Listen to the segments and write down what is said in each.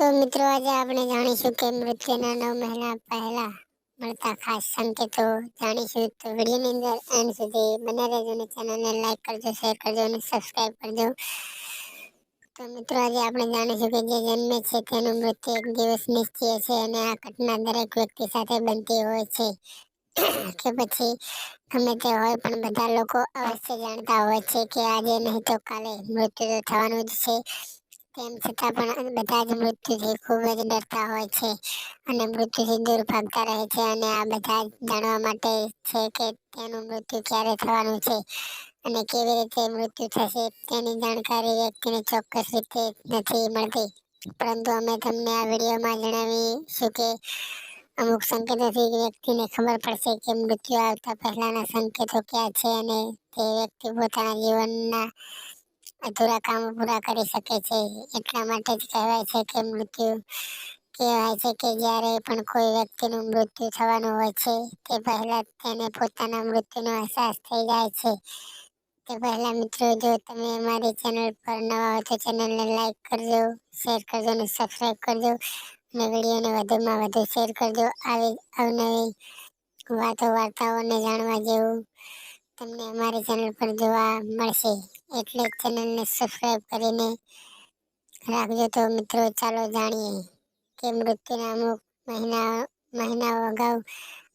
તો મિત્રો, આજે આપણે જાણીશું કે મૃત્યુના નવ મહિના પહેલા મળતા ખાસ સંકેતો જાણીશું. તો વિડીયોની અંદર એન્ડ સુધી બને રહેજો અને ચેનલને લાઈક કરજો, શેર કરજો અને સબસ્ક્રાઈબ કરજો. તો મિત્રો, આજે આપણે જાણીશું કે જે જન્મે છે તેનું મૃત્યુ એક દિવસ નિશ્ચય છે અને આ ઘટના દરેક વ્યક્તિ સાથે બનતી હોય છે. કે પછી ગમે તે હોય, પણ બધા લોકો અવશ્ય જાણતા હોય છે કે આજે નહીં તો કાલે મૃત્યુ તો થવાનું જ છે. તેમ છતાં પણ બધા જ મૃત્યુથી ખૂબ જ ડરતા હોય છે અને મૃત્યુથી દૂર ભાગતા રહે છે અને આ બધા જાણવા માટે છે કે તેનું મૃત્યુ ક્યારે થવાનું છે અને કેવી રીતે મૃત્યુ થશે તેની જાણકારી વ્યક્તિને ચોક્કસ રીતે નથી મળતી. પરંતુ અમે તમને આ વિડીયોમાં જણાવીશું કે અમુક સંકેતોથી વ્યક્તિને ખબર પડશે કે મૃત્યુ આવતા પહેલાના સંકેતો ક્યાં છે અને તે વ્યક્તિ પોતાના જીવનના અધૂરા કામો પૂરા કરી શકે છે. એટલા માટે જ કહેવાય છે કે મૃત્યુ કહેવાય છે કે જ્યારે પણ કોઈ વ્યક્તિનું મૃત્યુ થવાનું હોય છે, તે પહેલા તેને પોતાના મૃત્યુનો અહેસાસ થઈ જાય છે. તે પહેલા મિત્રો, જો તમે અમારી ચેનલ પર નવા હો તો ચેનલને લાઈક કરજો, શેર કરજો અને સબસ્ક્રાઈબ કરજો. અને વિડીયોને વધુમાં વધુ શેર કરજો. આવી અવનવી વાતો વાર્તાઓને જાણવા જેવું તમને અમારી ચેનલ પર જોવા મળશે. એટલે ચેનલને સબસ્ક્રાઈબ કરીને રાખજો તો મિત્રો, ચાલો જાણીએ કે મૃત્યુના અમુક મહિના, મહિનાઓ અગાઉ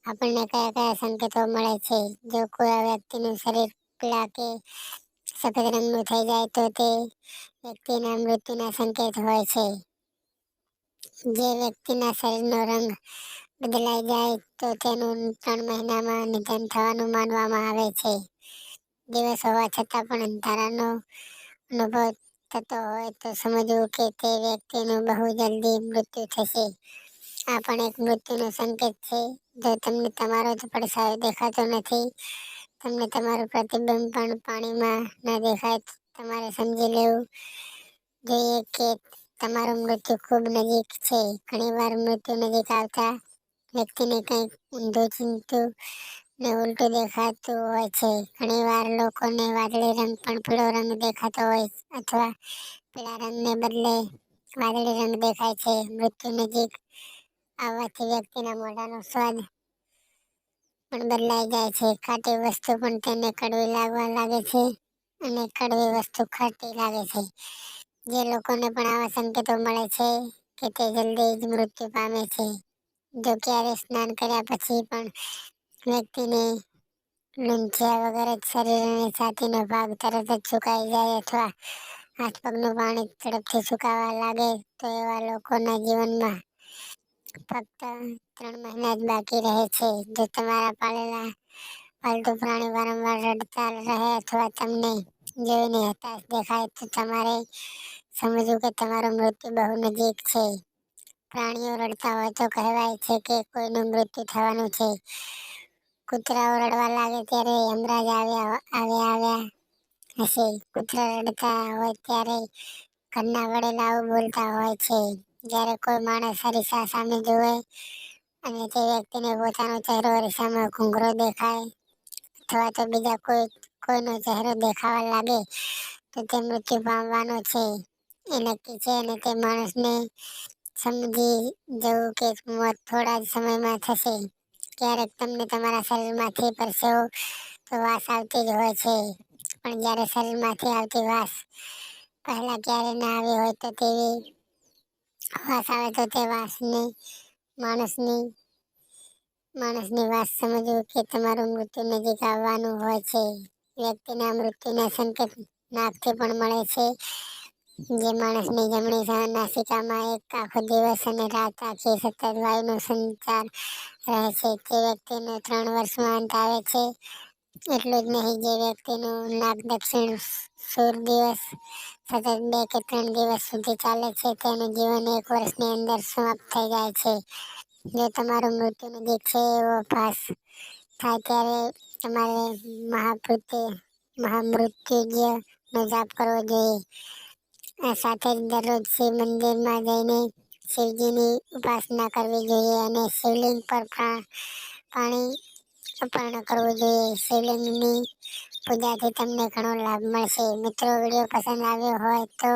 આપણને કયા કયા સંકેતો મળે છે. જો કોઈ વ્યક્તિનું શરીર પીળા કે સફેદ રંગનું થઈ જાય તો તે વ્યક્તિના મૃત્યુના સંકેત હોય છે. જે વ્યક્તિના શરીરનો રંગ બદલાઈ જાય તો તેનું ત્રણ મહિનામાં નિધન થવાનું માનવામાં આવે છે. દિવસ હોવા છતાં પણ અંધારાનો અનુભવ થતો હોય તો સમજવું કે તે વ્યક્તિનું બહુ જલ્દી મૃત્યુ થશે. આ પણ એક મૃત્યુનો સંકેત છે. જો તમને તમારો જ પડછાયો દેખાતો નથી, તમને તમારું પ્રતિબિંબ પણ પાણીમાં ન દેખાય તમારે સમજી લેવું જોઈએ કે તમારું મૃત્યુ ખૂબ નજીક છે. ઘણીવાર મૃત્યુ નજીક આવતા વ્યક્તિને કંઈક ઊંધો, ચિંતું ને ઉલટું દેખાતું હોય છે. ઘણીવાર લોકોને વાદળી રંગ પણ પીળો રંગ દેખાતો હોય અથવા પીળા રંગને બદલે વાદળી રંગ દેખાય છે. મૃત્યુ નજીક આવવાથી વ્યક્તિના મોઢાનો સ્વાદ પણ બદલાઈ જાય છે. ખાટી વસ્તુ પણ તેને કડવી લાગવા લાગે છે અને કડવી વસ્તુ ખાટી લાગે છે. જે લોકોને પણ આવા સંકેતો મળે છે કે તે જલ્દી જ મૃત્યુ પામે છે. જો ક્યારે સ્નાન કર્યા પછી પણ વ્યક્તિને લૂંછ્યા વગર જ શરીર અને ભાગ તરત જ સુકાઈ જાય અથવા હાથ પગનું પાણી ઝડપથી સુકાવા લાગે તો એવા લોકોના જીવનમાં ફક્ત ત્રણ મહિના જ બાકી રહે છે. જો તમારા પાળેલા પાલતુ પ્રાણી વારંવાર રડતા રહે અથવા તમને જોઈને હતાશ દેખાય તો તમારે સમજવું કે તમારું મૃત્યુ બહુ નજીક છે. પ્રાણીઓ રડતા હોય તો કહેવાય છે કે કોઈનું મૃત્યુ થવાનું છે. કૂતરાઓ રડવા લાગે ત્યારે યમરાજ આવ્યા આવ્યા આવ્યા હશે. કૂતરા રડતા હોય ત્યારે ઘરના વડેલાઓ બોલતા હોય છે. જ્યારે કોઈ માણસ અરીસા સામે જુએ અને તે વ્યક્તિને પોતાનો ચહેરો અરીસામાં ઘૂંઘરો દેખાય અથવા તો બીજા કોઈ કોઈનો ચહેરો દેખાવા લાગે તો તે મૃત્યુ પામવાનો છે. એ નક્કી છે અને તે માણસને સમજી જવું કે મોત થોડા જ સમયમાં થશે. ક્યારેક તમને તમારા શરીરમાંથી પરસેવો તો વાસ આવતી જ હોય છે. પણ જ્યારે શરીરમાંથી આવતી વાસ પહેલાં ક્યારે ના આવી હોય તો તેવી વાસ આવે તો તે વાસને માણસની માણસની વાત સમજવું કે તમારું મૃત્યુ નજીક આવવાનું હોય છે. વ્યક્તિના મૃત્યુના સંકેત નાકથી પણ મળે છે. જે માણસની જમણી નાસિકામાં એક આખો દિવસ અને રાત આખી સતત વાયુનો સંચાર રહે છે. તે વ્યક્તિનો ત્રણ વર્ષમાં અંત આવે છે. એટલું જ નહીં, જે વ્યક્તિનું નાક દક્ષિણ સૂર દિવસ સતત બે કે ત્રણ દિવસ સુધી ચાલે છે, તેનું જીવન એક વર્ષની અંદર સમાપ્ત થઈ જાય છે. જો તમારું મૃત્યુ નજીક છે એવો ભાસ થાય ત્યારે તમારે મહામૃત્યુ મહામૃત્યુજ્યનો જાપ કરવો જોઈએ. સાથે જ દરરોજ શિવ મંદિરમાં જઈને શિવજીની ઉપાસના કરવી જોઈએ અને શિવલિંગ પર, પાણી અર્પણ કરવું જોઈએ. શિવલિંગની પૂજાથી તમને ઘણો લાભ મળશે. મિત્રો, વીડિયો પસંદ આવ્યો હોય તો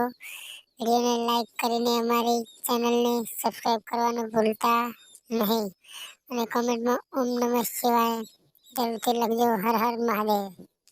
વિડીયોને લાઈક કરીને અમારી ચેનલને સબસ્ક્રાઈબ કરવાનું ભૂલતા નહીં. અને કોમેન્ટમાં ઓમ નમઃ શિવાય જરૂરથી લખજો. હર હર મહાદેવ.